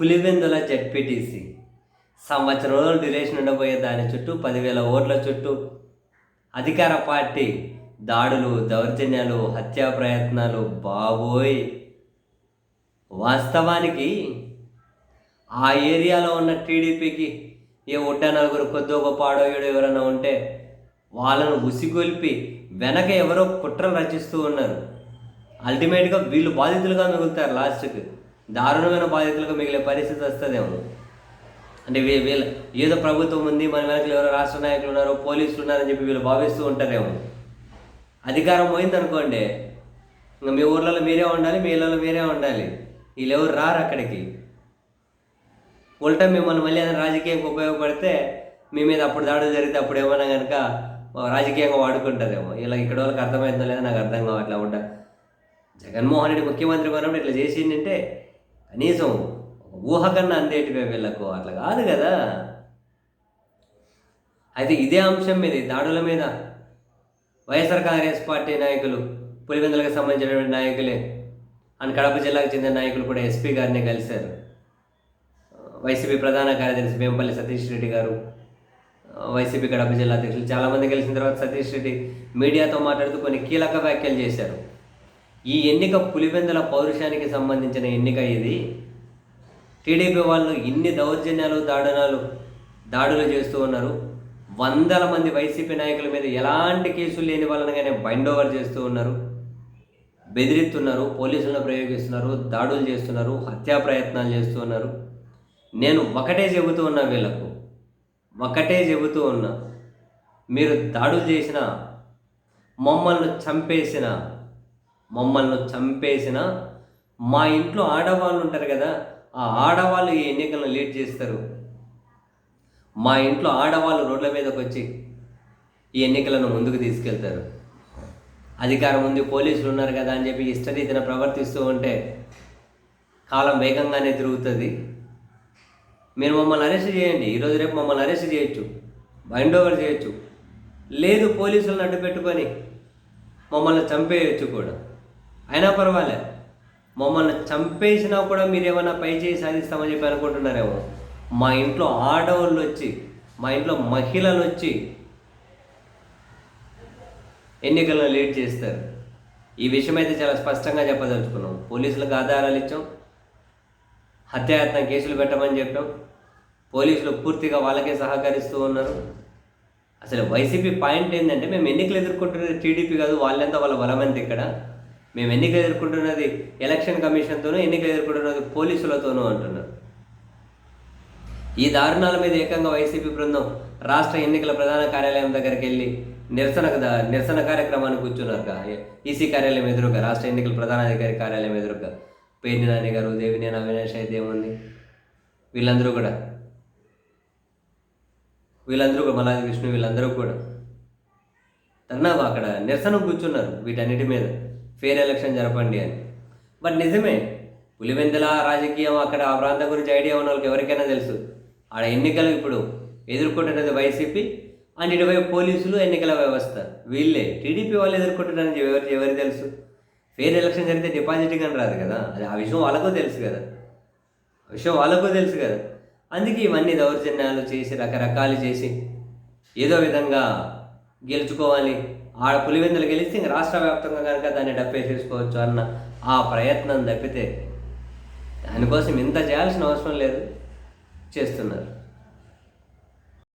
Pulivendula ZPTC. సంవత్సరం రోజులు duration ఉండబోయే దాని చుట్టూ పదివేల ఓట్ల చుట్టూ అధికార పార్టీ దాడులు దౌర్జన్యాలు హత్యా ప్రయత్నాలు బాబోయ్! వాస్తవానికి ఆ ఏరియాలో ఉన్న టీడీపీకి ఏ ఒడ్డ నలుగురు కొద్దో గొప్ప ఆడోయుడు ఎవరైనా ఉంటే వాళ్ళను ఉసిగొల్పి వెనక ఎవరో కుట్రలు రచిస్తూ ఉన్నారు. అల్టిమేట్గా వీళ్ళు బాధితులుగా మిగులుతారు లాస్ట్కి. దారుణమైన బాధితులకు మిగిలే పరిస్థితి వస్తుందేమో అంటే వీళ్ళ ఏదో ప్రభుత్వం ఉంది మన వెనకలు ఎవరో రాష్ట్ర నాయకులు ఉన్నారు పోలీసులు ఉన్నారని చెప్పి వీళ్ళు భావిస్తూ ఉంటారేమో. అధికారం పోయిందనుకోండి ఇంకా మీ ఊర్లలో మీరే ఉండాలి మీ ఇళ్ళలో మీరే ఉండాలి. వీళ్ళు ఎవరు రారు అక్కడికి. ఉల్టా మిమ్మల్ని మళ్ళీ ఏదైనా రాజకీయంగా ఉపయోగపడితే మీ మీద అప్పుడు దాడులు జరిగితే అప్పుడు ఏమైనా కనుక రాజకీయంగా వాడుకుంటారేమో. ఇలా ఇక్కడ వాళ్ళకి అర్థమైందో లేదో నాకు అర్థం కావట్లే ఉంటా జగన్మోహన్ రెడ్డి ముఖ్యమంత్రి కొన్నప్పుడు ఇట్లా చేసిందంటే కనీసం ఊహ కన్నా అందేటివే వీళ్ళకు. అట్లా కాదు కదా? అయితే ఇదే అంశం మీద ఈ దాడుల మీద వైఎస్ఆర్ కాంగ్రెస్ పార్టీ నాయకులు పులివెందులకు సంబంధించినటువంటి నాయకులే అండ్ కడప జిల్లాకు చెందిన నాయకులు కూడా ఎస్పీ గారిని కలిశారు. వైసీపీ ప్రధాన కార్యదర్శి వేంపల్లి సతీష్ రెడ్డి గారు వైసీపీ కడప జిల్లా అధ్యక్షులు చాలామంది కలిసిన తర్వాత సతీష్ రెడ్డి మీడియాతో మాట్లాడుతూ కొన్ని కీలక వ్యాఖ్యలు చేశారు. ఈ ఎన్నిక పులివెందుల పౌరుషానికి సంబంధించిన ఎన్నిక ఇది. టీడీపీ వాళ్ళు ఇన్ని దౌర్జన్యాలు దాడునాలు దాడులు చేస్తూ ఉన్నారు. వందల మంది వైసీపీ నాయకుల మీద ఎలాంటి కేసులు లేని వాళ్ళనిగానే బైండ్ ఓవర్ చేస్తూ ఉన్నారు. బెదిరిస్తున్నారు పోలీసులను ప్రయోగిస్తున్నారు దాడులు చేస్తున్నారు హత్యా ప్రయత్నాలు చేస్తూ ఉన్నారు. నేను ఒకటే చెబుతూ ఉన్నా వీళ్ళకు. ఒకటే చెబుతూ ఉన్నా. మీరు దాడులు చేసిన మమ్మల్ని చంపేసిన మమ్మల్ని చంపేసిన మా ఇంట్లో ఆడవాళ్ళు ఉంటారు కదా ఆ ఆడవాళ్ళు ఈ ఎన్నికలను లీడ్ చేస్తారు. మా ఇంట్లో ఆడవాళ్ళు రోడ్ల మీదకి వచ్చి ఈ ఎన్నికలను ముందుకు తీసుకెళ్తారు. అధికారం ఉంది పోలీసులు ఉన్నారు కదా అని చెప్పి ఇష్టరీతిన ప్రవర్తిస్తూ ఉంటే కాలం వేగంగానే తిరుగుతుంది. మీరు మమ్మల్ని అరెస్ట్ చేయండి ఈరోజు రేపు మమ్మల్ని అరెస్ట్ చేయొచ్చు బైండ్ ఓవర్ చేయొచ్చు. లేదు పోలీసులను అడ్డు పెట్టుకొని మమ్మల్ని చంపేయచ్చు కూడా. అయినా పర్వాలే. మమ్మల్ని చంపేసినా కూడా మీరు ఏమైనా పై చేయి సాధిస్తామని చెప్పి అనుకుంటున్నారేమో. మా ఇంట్లో ఆడవాళ్ళు వచ్చి మా ఇంట్లో మహిళలు వచ్చి ఎన్నికలను లీడ్ చేస్తారు. ఈ విషయం అయితే చాలా స్పష్టంగా చెప్పదలుచుకున్నాం. పోలీసులకు ఆధారాలు ఇచ్చాం. హత్యాయత్నం కేసులు పెట్టమని చెప్పాం. పోలీసులు పూర్తిగా వాళ్ళకే సహకరిస్తూ ఉన్నారు. అసలు వైసీపీ పాయింట్ ఏంటంటే మేము ఎన్నికలు ఎదుర్కొంటున్నది టీడీపీ కాదు వాళ్ళంతా వాళ్ళ బలమంది ఇక్కడ. మేము ఎన్నికలు ఎదుర్కొంటున్నది ఎలక్షన్ కమిషన్తోనూ ఎన్నికలు ఎదుర్కొంటున్నది పోలీసులతోనూ అంటున్నారు. ఈ దారుణాల మీద ఏకంగా వైసీపీ బృందం రాష్ట్ర ఎన్నికల ప్రధాన కార్యాలయం దగ్గరికి వెళ్ళి నిరసన నిరసన కార్యక్రమాన్ని కూర్చున్నారు ఈసీ కార్యాలయం ఎదురుగా రాష్ట్ర ఎన్నికల ప్రధానాధికారి కార్యాలయం ఎదురుగా. పేర్ని నాని గారు దేవినేని అవినాష్ అయితే ఏముంది వీళ్ళందరూ కూడా. వీళ్ళందరూ కూడా మలాది విష్ణు వీళ్ళందరూ కూడా. తన్నా అక్కడ నిరసన కూర్చున్నారు వీటన్నిటి మీద. ఫేర్ ఎలక్షన్ జరపండి అని. బట్ నిజమే పులివెందుల రాజకీయం అక్కడ ఆ ప్రాంతం గురించి ఐడియా ఉన్న వాళ్ళకి ఎవరికైనా తెలుసు. ఆడ ఎన్నికలు ఇప్పుడు ఎదుర్కొంటున్నది వైసీపీ అండ్ ఇటువైపు పోలీసులు ఎన్నికల వ్యవస్థ. వీళ్ళే టీడీపీ వాళ్ళు ఎదుర్కొంటున్నారని ఎవరు ఎవరికి తెలుసు? ఫేర్ ఎలక్షన్ జరిగితే డిపాజిట్ కానీ రాదు కదా. అది ఆ విషయం వాళ్ళకు తెలుసు కదా. ఆ విషయం వాళ్ళకు తెలుసు కదా. అందుకే ఇవన్నీ దౌర్జన్యాలు చేసి రకరకాలు చేసి ఏదో విధంగా గెలుచుకోవాలి. ఆడ పులివెందులు గెలిస్తే ఇంక రాష్ట్ర వ్యాప్తంగా కనుక దాన్ని డప్పేసేసుకోవచ్చు అన్న ఆ ప్రయత్నం తప్పితే దానికోసం ఇంత చేయాల్సిన అవసరం లేదు చేస్తున్నారు.